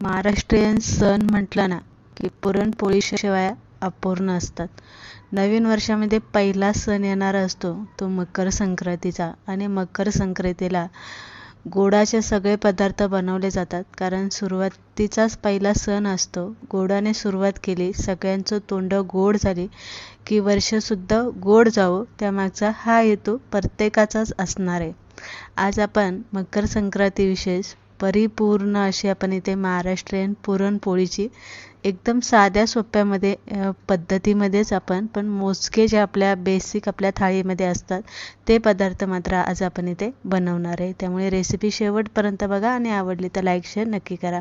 महाराष्ट्रीयन सण म्हटलं ना की पुरणपोळीशिवाय अपूर्ण असतात. नवीन वर्षामध्ये पहिला सण येणारा असतो तो मकर संक्रांतीचा. आणि मकर संक्रांतीला गोडाचे सगळे पदार्थ बनवले जातात कारण सुरुवातीचाच पहिला सण असतो. गोडाने सुरुवात केली सगळ्यांचं तोंड गोड झाली की वर्षसुद्धा गोड जावं त्यामागचा हा हेतू प्रत्येकाचाच असणार आहे. आज आपण मकर संक्रांतीविषयी परिपूर्ण अशी आपण इथे महाराष्ट्रीयन पुरणपोळीची एकदम साध्या सोप्यामध्ये पद्धतीमध्येच आपण पण मोजके जे आपल्या बेसिक आपल्या थाळीमध्ये असतात ते पदार्थ मात्र आज आपण इथे बनवणार आहे. त्यामुळे रेसिपी शेवटपर्यंत बघा आणि आवडली तर लाईक शेअर नक्की करा.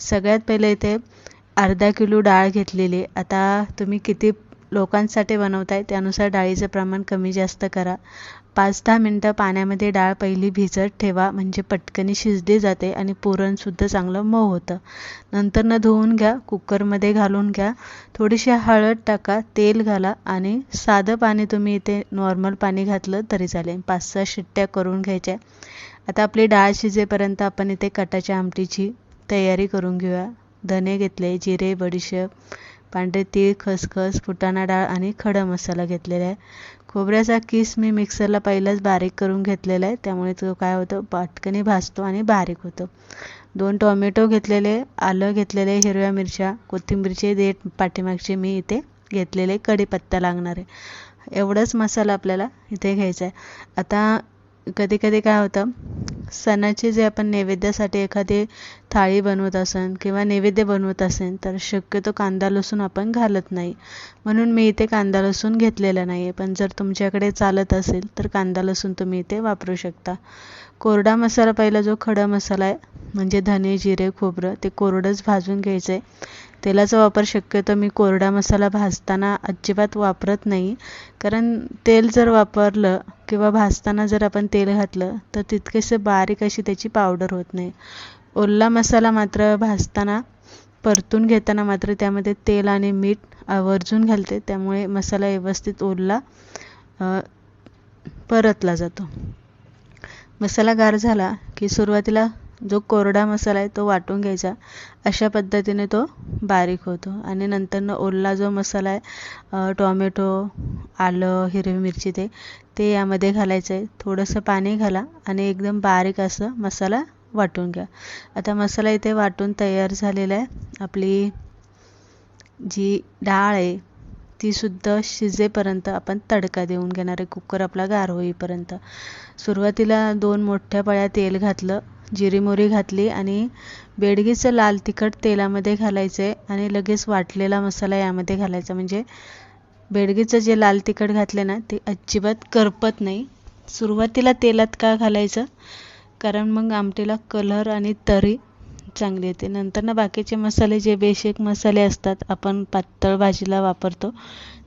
सगळ्यात पहिले इथे अर्धा किलो डाळ घेतलेली आता तुम्ही किती लोकांसाठी बनवताय त्यानुसार डाळीचं प्रमाण कमी जास्त करा. पाच दहा मिनटं पाण्यामध्ये डाळ पहिली भिजत ठेवा म्हणजे पटकनी शिजली जाते आणि पुरणसुद्धा चांगलं मऊ होतं. नंतर न धुवून घ्या कुकरमध्ये घालून घ्या. थोडीशी हळद टाका तेल घाला आणि साधं पाणी तुम्ही इथे नॉर्मल पाणी घातलं तरी चालेल. पाच सहा शिट्ट्या करून घ्यायच्या. आता आपली डाळ शिजेपर्यंत आपण इथे कटाच्या आमटीची तयारी करून घेऊया. धने घेतले जिरे बडीशेप पांढरे तीळ खसखस फुटाणा डाळ आणि खडा मसाला घेतलेला आहे. खोबऱ्याचा किस मी मिक्सरला पहिलाच बारीक करून घेतलेला आहे. त्यामुळे तो काय होतं? पटकनी भाजतो आणि बारीक होतो. दोन टोमॅटो घेतलेले आलं घेतलेले हिरव्या मिरच्या कोथिंबीरचे देठ पाठीमागचे मी इथे घेतलेले कढीपत्ता लागणार आहे. एवढंच मसाला आपल्याला इथे घ्यायचा आहे. आता कधी कधी काय होतं? सणाचे जे आपण नैवेद्यासाठी एखादी थाळी बनवत असेल किंवा नैवेद्य बनवत असेल तर शक्यतो कांदा लसूण आपण घालत नाही. म्हणून मी इथे कांदा लसूण घेतलेला नाही आहे पण जर तुमच्याकडे चालत असेल तर कांदा लसूण तुम्ही इथे वापरू शकता. कोरडा मसाला पहिला जो खडा मसाला आहे म्हणजे धने जिरे खोबरं ते कोरडंच भाजून घ्यायचं आहे तेलाचा वापर शक्यतो मी कोरडा मसाला भाजताना अजिबात वापरत नाही. कारण तेल जर वापरलं किंवा भाजताना जर आपण तेल घातलं तर तितकेसे बारीक अशी त्याची पावडर होत नाही. ओला मसाला मात्र भाजताना परतून घेताना मात्र त्यामध्ये तेल आणि मीठ आवर्जून घालते. त्यामुळे मसाला व्यवस्थित ओला परतला जातो. मसाला गार झाला की सुरुवातीला जो कोरडा मसाला आहे तो वाटून घ्यायचा. अशा पद्धतीने तो बारीक होतो. आणि नंतरनं ओला जो मसाला आहे टॉमॅटो आलं हिरवी मिरची ते ते यामध्ये घालायचं आहे. थोडंसं पाणी घाला आणि एकदम बारीक असं मसाला वाटून घ्या. आता मसाला इथे वाटून तयार झालेला आहे. आपली जी डाळ आहे तीसुद्धा शिजेपर्यंत आपण तडका देऊन घेणार आहे. कुकर आपला गार होईपर्यंत. सुरुवातीला दोन मोठ्या पळ्या तेल घातलं जिरी मोरी घातली आणि बेडगीचं लाल तिखट तेलामध्ये घालायचं आहे आणि लगेच वाटलेला मसाला यामध्ये घालायचा. म्हणजे बेडगीचं जे लाल तिखट घातले ना ते अजिबात करपत नाही. सुरुवातीला तेलात का घालायचं? कारण मग आमटीला कलर आणि तरी चांगली येते. नंतर ना बाकीचे मसाले जे बेसिक मसाले असतात आपण पातळ भाजीला वापरतो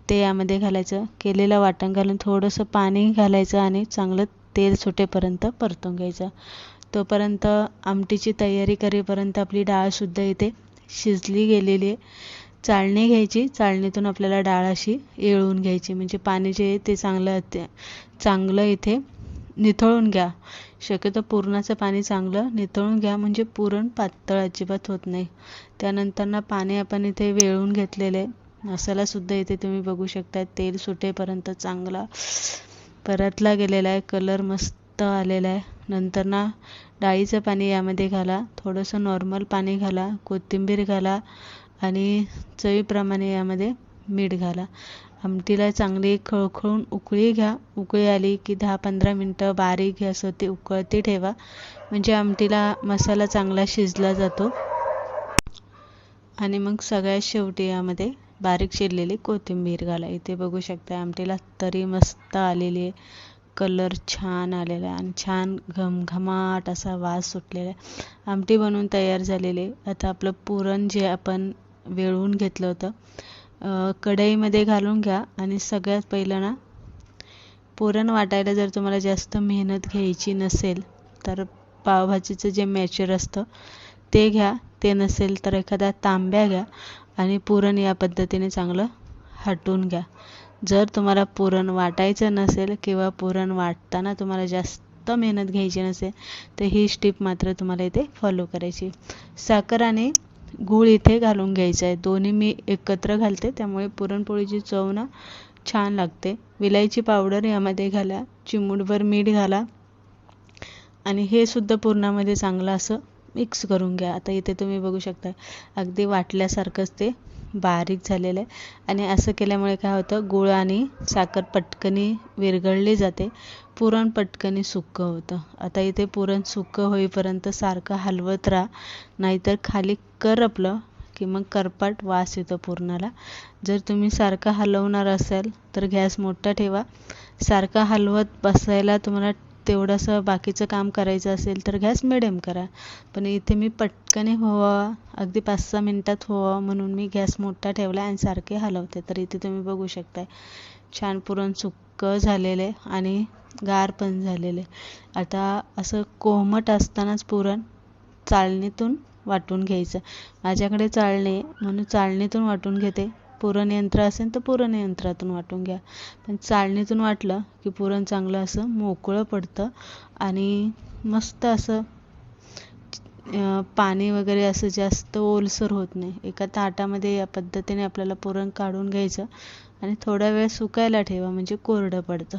ते यामध्ये घालायचं. केलेलं वाटण घालून थोडंसं पाणी घालायचं आणि चांगलं तेल सुटेपर्यंत परतून घ्यायचं. तोपर्यंत आमटीची तयारी करेपर्यंत आपली डाळसुद्धा इथे शिजली गेलेली आहे. चाळणी घ्यायची. चाळणीतून आपल्याला डाळ अशी येळून घ्यायची. म्हणजे पाणी जे आहे ते चांगलं ते चांगलं इथे निथळून घ्या. शक्यतो पुरणाचं पाणी चांगलं निथळून घ्या. म्हणजे पुरण पातळ अजिबात होत नाही. त्यानंतर ना पाणी आपण इथे वेळून घेतलेलं आहे. मसालासुद्धा इथे तुम्ही बघू शकता. तेल सुटेपर्यंत चांगला परतला गेलेला आहे. कलर मस्त आलेला आहे. नंतर ना डाळीचं पाणी यामध्ये घाला थोडंसं नॉर्मल पाणी घाला कोथिंबीर घाला आणि चवीप्रमाणे यामध्ये मीठ घाला. आमटीला चांगली खळखळून उकळी घ्या. उकळी आली की दहा पंधरा मिनटं बारीक गॅसवरती उकळती ठेवा. म्हणजे आमटीला मसाला चांगला शिजला जातो. आणि मग सगळ्यात शेवटी यामध्ये बारीक चिरलेली कोथिंबीर घाला. इथे बघू शकता आमटीला तरी मस्त आलेली आहे. कलर छान आलेला आहे आणि छान घमघमाट असा वास सुटलेला आहे. आमटी बनवून तयार झालेली आहे. आता आपलं पुरण जे आपण वेळून घेतलं होतं कढईमध्ये घालून घ्या आणि सगळ्यात पहिलं ना पुरण वाटायला जर तुम्हाला जास्त मेहनत घ्यायची नसेल तर पावभाजीचं जे मॅचर असतं ते घ्या. ते नसेल तर एखादा तांब्या घ्या आणि पुरण या पद्धतीने चांगलं हटवून घ्या. जर तुम्हाला पुरण वाटायचं नसेल किंवा पुरण वाटताना तुम्हाला जास्त मेहनत घ्यायची नसेल तर ही स्टिप मात्र तुम्हाला इथे फॉलो करायची. साखर आणि गूळ इथे घालून घ्यायचं आहे. दोन्ही मी एकत्र घालते त्यामुळे पुरणपोळीची चव ना छान लागते. विलायची पावडर यामध्ये घाला चिमूटभर मीठ घाला आणि हे सुद्धा पुरणामध्ये चांगलं असं मिक्स करून घ्या. आता इथे तुम्ही बघू शकता अगदी वाटल्यासारखंच ते बारीक झालेलं आहे. आणि असं केल्यामुळे काय होतं गूळ आणि साखर पटकनी विरघळली जाते. पुरण पटकनी सुक्कं होतं. आता इथे पुरण सुक्कं होईपर्यंत सारखं हलवत राहा. नाहीतर खाली करपलं की मग करपाट वास येतो पुरणाला. जर तुम्ही सारखं हलवणार असाल तर गॅस मोठा ठेवा. सारखं हलवत बसायला तुम्हाला तेवढंसं बाकीचं काम करायचं असेल तर गॅस मिडियम करा. पण इथे मी पटकने व्हावा अगदी पाच सहा मिनटात व्हावा म्हणून मी गॅस मोठा ठेवला आणि सारखे हलवते. तर इथे तुम्ही बघू शकताय छान पुरण सुक्कं झालेले आणि गार पण झालेले. आता असं कोमट असतानाच पुरण चाळणीतून वाटून घ्यायचं. माझ्याकडे चाळणी म्हणून चाळणीतून वाटून घेते. पुरणयंत्र असेल तर पुरण यंत्रातून वाटून घ्या. पण चाळणीतून वाटलं की पुरण चांगलं असं मोकळं पडतं आणि मस्त असं पाणी वगैरे असं जास्त ओलसर होत नाही. एका ताटामध्ये या पद्धतीने आपल्याला पुरण काढून घ्यायचं आणि थोडा वेळ सुकायला ठेवा म्हणजे कोरडं पडतं.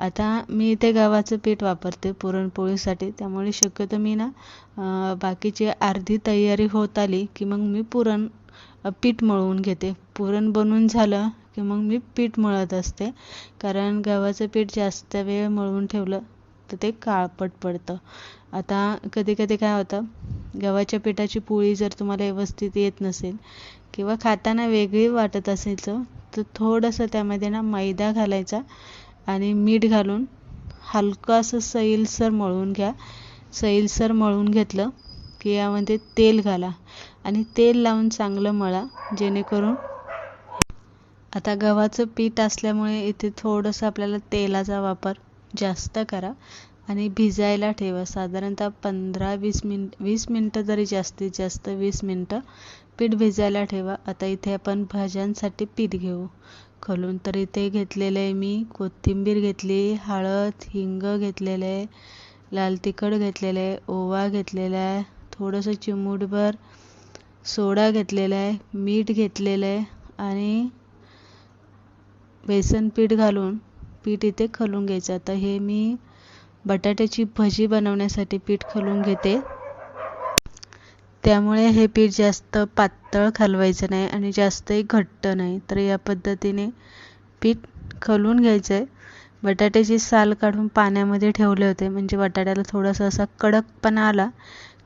आता मी इथे गव्हाचं पीठ वापरते पुरणपोळीसाठी त्यामुळे शक्यतो मी ना बाकीची अर्धी तयारी होत आली की मग मी पुरण पीठ मळवून घेते. पुरण बनवून झालं की मग मी पीठ मळत असते. कारण गव्हाचं पीठ जास्त वेळ मळवून ठेवलं तर ते काळपट पडतं. आता कधी कधी काय होतं गव्हाच्या पिठाची पोळी जर तुम्हाला व्यवस्थित येत नसेल किंवा खाताना वेगळी वाटत असेल तर थोडंसं त्यामध्ये ना मैदा घालायचा आणि मीठ घालून हलकं असं सैलसर मळून घ्या. सैलसर मळून घेतलं की यामध्ये तेल घाला. आणि तेल लावून चांगलं मळा जेणेकरून आता गव्हाचं पीठ असल्यामुळे इथे थोडंसं आपल्याला तेलाचा वापर जास्त करा आणि भिजायला ठेवा. साधारणतः पंधरा वीस मिनिट वीस मिनटं तरी जास्तीत जास्त वीस मिनटं पीठ भिजायला ठेवा. आता इथे आपण भाज्यांसाठी पीठ घेऊ. खोलून तर इथे घेतलेलं आहे मी. कोथिंबीर घेतली हळद हिंग घेतलेलं आहे लाल तिखट घेतलेलं आहे ओवा घेतलेला आहे थोडंसं चिमूटभर सोडा घेतलेला आहे मीठ घेतलेलं आहे आणि बेसन पीठ घालून पीठ इथे खलून घ्यायचं. आता हे मी बटाट्याची भजी बनवण्यासाठी पीठ खलून घेते. त्यामुळे हे पीठ जास्त पातळ खालवायचं नाही आणि जास्तही घट्ट नाही. तर या पद्धतीने पीठ खलून घ्यायचं आहे बटाट्याची साल काढून पाण्यामध्ये ठेवले होते म्हणजे बटाट्याला थोडासा असा कडकपणा आला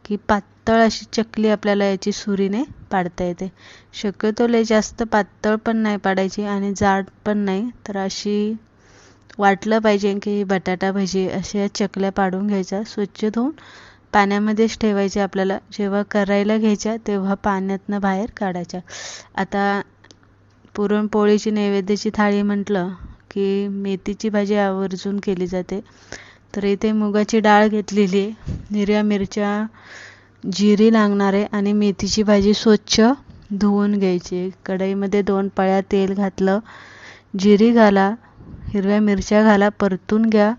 की पातळ अशी चकली आपल्याला याची सुरीने पाडता येते. शक्यतो लय जास्त पातळ पण नाही पाडायची आणि जाड पण नाही तर अशी वाटलं पाहिजे की बटाटा भजी अशा चकल्या पाडून घ्यायच्या. स्वच्छ धुवून पाण्यामध्येच ठेवायच्या आपल्याला. जेव्हा करायला घ्यायच्या तेव्हा पाण्यातनं बाहेर काढायच्या. आता पुरणपोळीची नैवेद्याची थाळी म्हटलं की मेथीची भाजी आवर्जून केली जाते. तर इथे मुगाची डाळ घेतलेली आहे. हिरव्या मिरच्या जिरी लागणार आहे आणि मेथीची भाजी स्वच्छ धुवून घ्यायची कढईमध्ये दोन पळ्या तेल घातलं जिरी घाला हिरव्या मिरच्या घाला परतून घ्या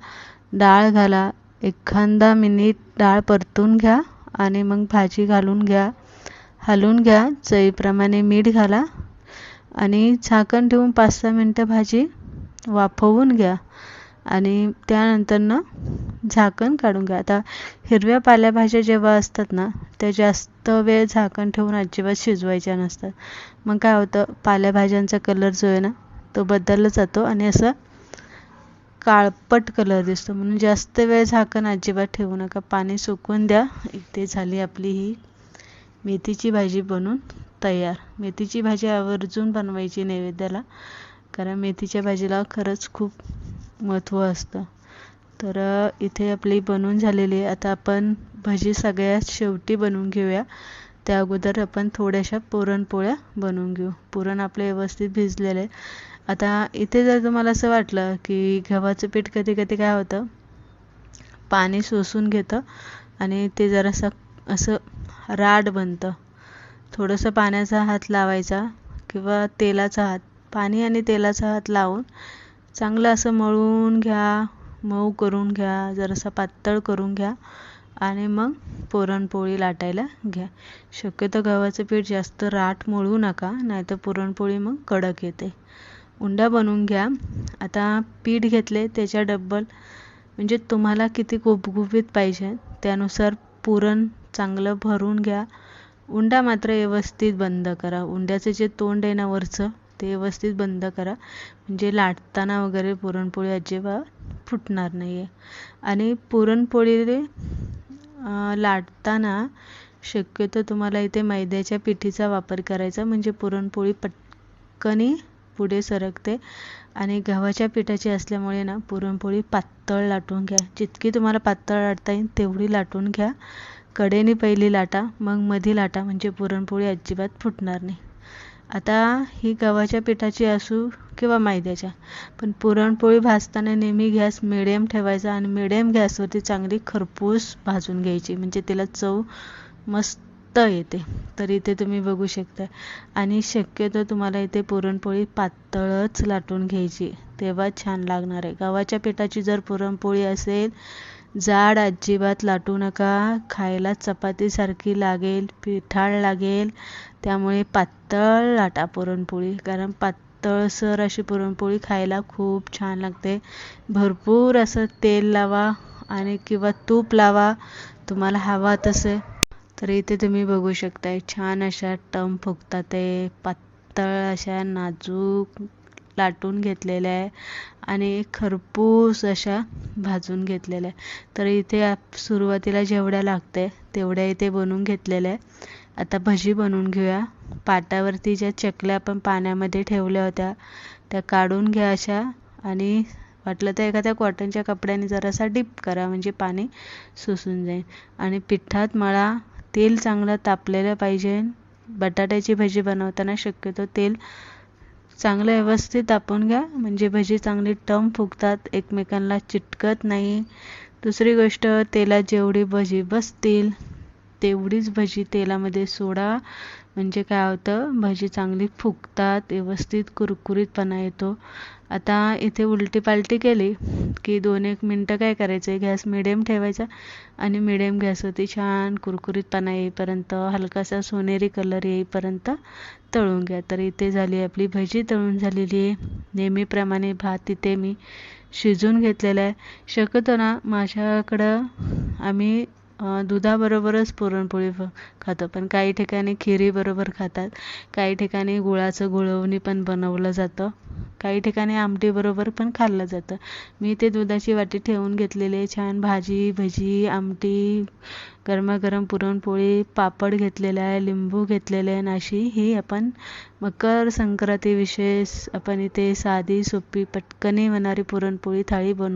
डाळ घाला एखादा मिनिट डाळ परतून घ्या आणि मग भाजी घालून घ्या. हलवून घ्या चवीप्रमाणे मीठ घाला आणि झाकण ठेवून पाच सहा मिनटं भाजी वाफवून घ्या. आणि त्यानंतरनं झाकण काढून घ्या. आता हिरव्या पालेभाज्या जेव्हा असतात ना त्या जास्त वेळ झाकण ठेवून अजिबात शिजवायच्या नसतात. मग काय होतं पालेभाज्यांचा कलर जो आहे ना तो बदलला जातो आणि असं काळपट कलर दिसतो. म्हणून जास्त वेळ झाकण अजिबात ठेवू नका. पाणी सुकून द्या. इथे झाली आपली ही मेथीची भाजी बनून तयार. मेथीची भाजी आवर्जून बनवायची नैवेद्याला. कारण मेथीच्या भाजीला खरंच खूप महत्त्व असतं. तर इथे आपली बनवून झालेली आहे. आता आपण भजी सगळ्यात शेवटी बनवून घेऊया. त्या अगोदर आपण थोड्याशा पुरणपोळ्या बनवून घेऊ. पुरण आपले व्यवस्थित भिजलेले आहे आता इथे जर तुम्हाला असं वाटलं की गव्हाचं पीठ कधी कधी काय होतं? पाणी शोषून घेतं आणि ते जरासं असं राड बनतं. थोडंसं पाण्याचा हात लावायचा किंवा तेलाचा हात पाणी आणि तेलाचा हात लावून चांगलं असं मळून घ्या मऊ करून घ्या जरासा पातळ करून घ्या आणि मग पुरणपोळी लाटायला घ्या. शक्यतो गव्हाचं पीठ जास्त राठ मळू नका नाहीतर पुरणपोळी मग कडक येते. उंडा बनवून घ्या. आता पीठ घेतले त्याच्या डब्बल म्हणजे तुम्हाला किती गुबगुबीत पाहिजे त्यानुसार पुरण चांगलं भरून घ्या. उंडा मात्र व्यवस्थित बंद करा. उंड्याचं जे तोंड आहे ना वरचं ते व्यवस्थित बंद करा. म्हणजे लाटताना वगैरे पुरणपोळी अजिबात फुटणार नाही आहे आणि पुरणपोळी लाटताना शक्यतो तुम्हाला इथे मैद्याच्या पिठीचा वापर करायचा. म्हणजे पुरणपोळी पटकनी पुढे सरकते. आणि गव्हाच्या पिठाची असल्यामुळे ना पुरणपोळी पातळ लाटून घ्या. जितकी तुम्हाला पातळ लाटता येईल तेवढी लाटून घ्या. कडेने पहिली लाटा मग मधी लाटा. म्हणजे पुरणपोळी अजिबात फुटणार नाही. आता ही गव्हाच्या पिठाची असू किंवा मैद्याच्या पण पुरणपोळी भाजताना नेहमी गॅस मिडियम ठेवायचा आणि मिडियम गॅसवरती चांगली खरपूस भाजून घ्यायची. म्हणजे तिला चव मस्त येते. तर इथे तुम्ही बघू शकता. आणि शक्यतो तुम्हाला इथे पुरणपोळी पातळच लाटून घ्यायची. तेव्हा छान लागणार आहे. गव्हाच्या पिठाची जर पुरणपोळी असेल जाड अजिबात लाटू नका. खायला चपातीसारखी लागेल पिठाळ लागेल. त्यामुळे पातळ लाटा पुरणपोळी कारण पातळसर अशी पुरणपोळी खायला खूप छान लागते. भरपूर असं तेल लावा आणि किंवा तूप लावा. तुम्हाला हवा तसे. तर इथे तुम्ही बघू शकताय छान अशा टम फुगतात ते. पातळ अशा नाजूक लाटून घेतलेल्या आहे आणि खरपूस अशा भाजून घेतलेल्या आहे. तर इथे सुरुवातीला जेवढ्या लागते तेवढ्या इथे बनवून घेतलेल्या आहे. आता भजी बनवून घेऊया. पाटावरती ज्या चकल्या आपण पाण्यामध्ये ठेवल्या होत्या त्या काढून घ्या अशा आणि वाटलं तर एखाद्या कॉटनच्या कपड्याने जरासा डिप करा म्हणजे पाणी सुसून जाईल. आणि पिठात मळा तेल चांगलं तापलेलं पाहिजे. बटाट्याची भजी बनवताना शक्यतो तेल चांगलं व्यवस्थित तापून घ्या. म्हणजे भजी चांगली टम फुगतात एकमेकांना चिटकत नाही. दुसरी गोष्ट तेलात जेवढी भजी बसतील तेवढीच भजी तेलामध्ये सोडा. म्हणजे काय होतं भजी चांगली फुगतात व्यवस्थित कुरकुरीतपणा येतो. आता इथे उलटी पालटी केली की दोन एक मिनटं काय करायचं आहे गॅस मिडियम ठेवायचा आणि मिडियम गॅसवरती छान कुरकुरीतपणा येईपर्यंत हलकासा सोनेरी कलर येईपर्यंत तळून घ्या. तर इथे झाली आपली भजी तळून झालेली आहे. नेहमीप्रमाणे भात इथे मी शिजून घेतलेला आहे. शक्यतो ना माझ्याकडं आम्ही दुधाबरोबरच पुरणपोळी खातो. पण काही ठिकाणी खिरीबरोबर खातात. काही ठिकाणी गुळाचं गुळवणी पण बनवलं जातं. काही ठिकाणी आमटीबरोबर पण खाल्लं जातं. मी ते दुधाची वाटी ठेवून घेतलेले आहे. छान भाजी भजी आमटी गरमागरम पुरणपोळी पापड घेतलेला आहे लिंबू घेतलेले आहे नाशी. ही आपण मकर संक्रांती विशेष आपण इथे साधी सोपी पटकनी होणारी पुरणपोळी थाळी बनवून